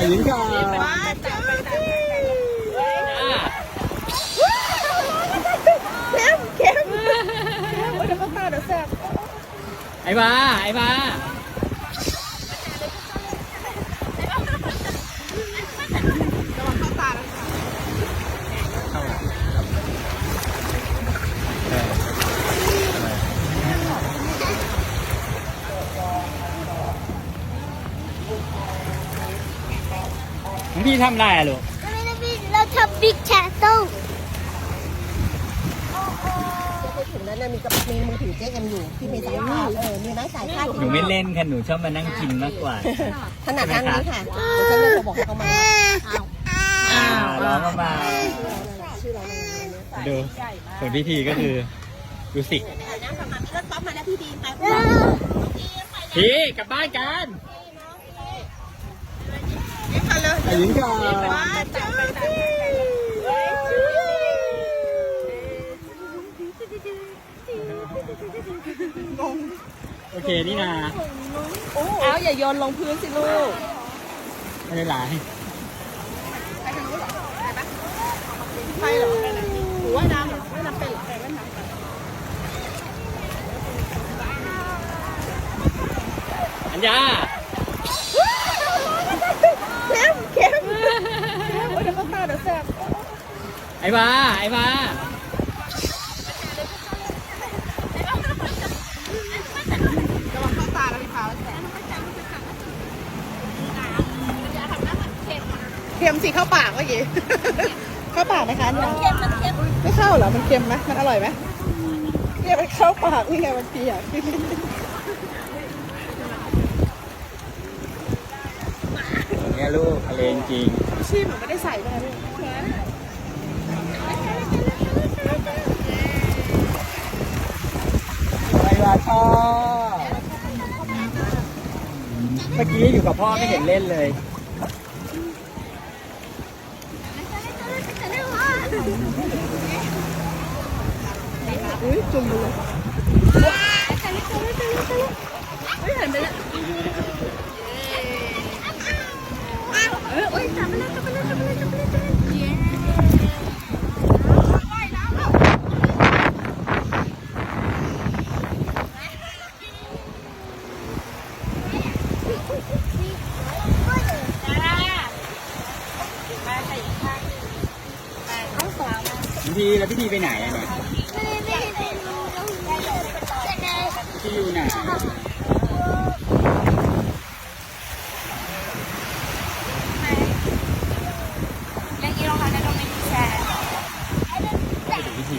ถ่ายหญิงก่อนเข้มเข้มโอ้ยเดี๋ยวเขาตาเดี๋ยวแสบไอ้บ้าไอ้บ้า พี่ทำอะไรอะลูกเราทำบิ๊กแชตเติ้ลไปถึงนั้นนะมีกับมีมือถือเจ๊เอ็มอยู่ที่มีสายคาดเออมีไม้สายคาดหนูไม่เล่นค่ะหนูชอบมานั่งกินมากกว่าขนาดนั้นนี้ค่ะเดี๋ยวฉันจะบอกให้เขามาอ่าร้องมามาชื่อเราในงานนี้ดูส่วนพิธีก็คือดูสินะประมาณนี้รถป๊อปมาแล้วพี่ดีไปพี่กลับบ้านกันมาเลยถ่าย หญิงก่อนโอเค นี่นาเอาอย่าโยนลงพื้นสิลูก ไม่เป็นไรไปเหรอหรือว่าน้ำเหรอไม่น้ำเป็นเหรอไปว่ายน้ำกันอัญญา เข้มเข้มโอ้ย เดี๋ยวเขาตาเดี๋ยวแสบไอ้บ้าไอ้บ้าระวังเข้าตาแล้วพี่เท้าแสบเค็มสิเข้าปากเมื่อกี้เข้าปากไหมคะเนี่ยเค็มมันเค็มไม่เข้าเหรอมันเค็มไหมมันอร่อยไหมเนี่ยมันเข้าปากนี่ไงมันเปียก เนี่ยลูกทะเลจริงชีพหนูไม่ได้ใส่ไปเลยไอ้บ้าชอบเมื่อกี้อยู่กับพ่อไม่เห็นเล่นเลย อุ้ยจุ่มเลยเฮ้ยหันไปแล้ว พิธีแล้วพิธีไปไหนอะเนี่ยพิธีอยู่ไหน ยังอีโรงงานนั้นเราไม่มีแชร์ ไปถึงพิธี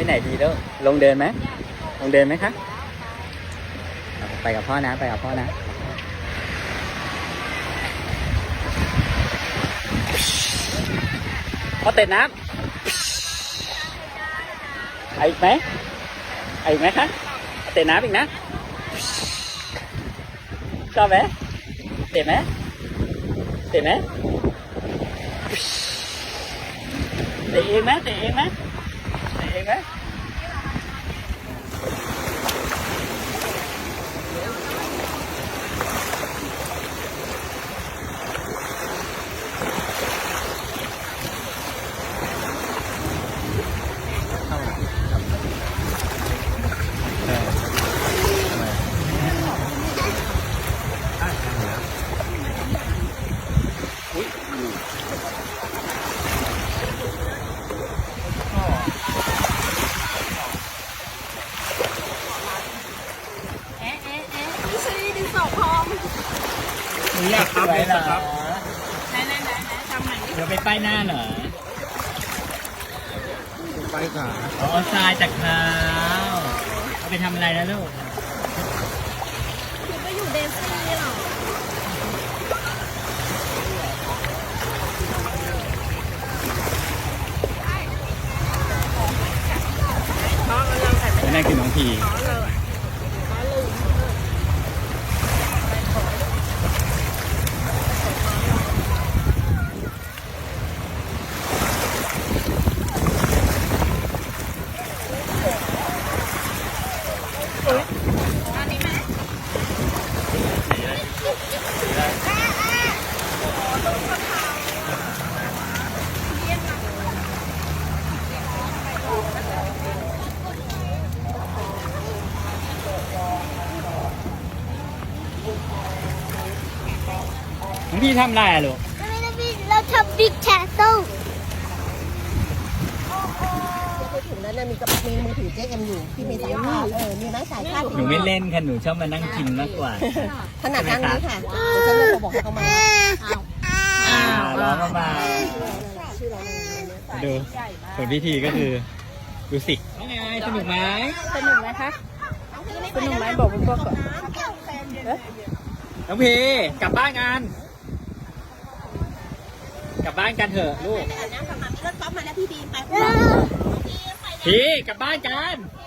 ไปไหนดีแล้ว ลงเดินไหมลงเดินไหมคะไปกับพ่อนะไปกับพ่อนะพ่อเตะน้ำเออีกไหมเออีกไหมคะเอาเตะน้ำอีกนะชอบไหมเตะไหมเตะไหมเตะเองไหมเตะเองไหม เตะเองไหมอุ้ย เอ๊ะเอ๊ะเอ๊ะนี่ใช่ดินสอพอง หนูอยากครับเลยครับ ไหนไหนไหนไหนทำใหม่ดิ เดี๋ยวไปป้ายหน้าเหรอไปค่ะอ๋อทรายจากเท้าเอาไปทำอะไรนะลูกเดซี่หรอและนั่นคือน้องพี น้องพีทำอะไรอะลูกเราทำบิ๊กแคสเซิลในถุงนั้นเนี่ยมีกับมีมือถือเจ๊เอ็มอยู่ที่มีสายภาพเออมีไม้สายภาพหนูไม่เล่นค่ะ หนูชอบมานั่งกินมากกว่าขนาดนั้นนี้ค่ะเดี๋ยวฉันจะบอกให้เขามาอ่าร้องมาชื่อเราเนี่ยดูผลพิธีก็คือดูสิว่าไงสนุกไหมสนุกไหมคะสนุกไหมบอกคุณพ่อก่อนน้องพีกลับบ้านกันก ลับบ้านกันเถอะลูกนะประมาณนี้รถป๊อปมาแล้วพี่บีมไปพีกลับบ้านกันไ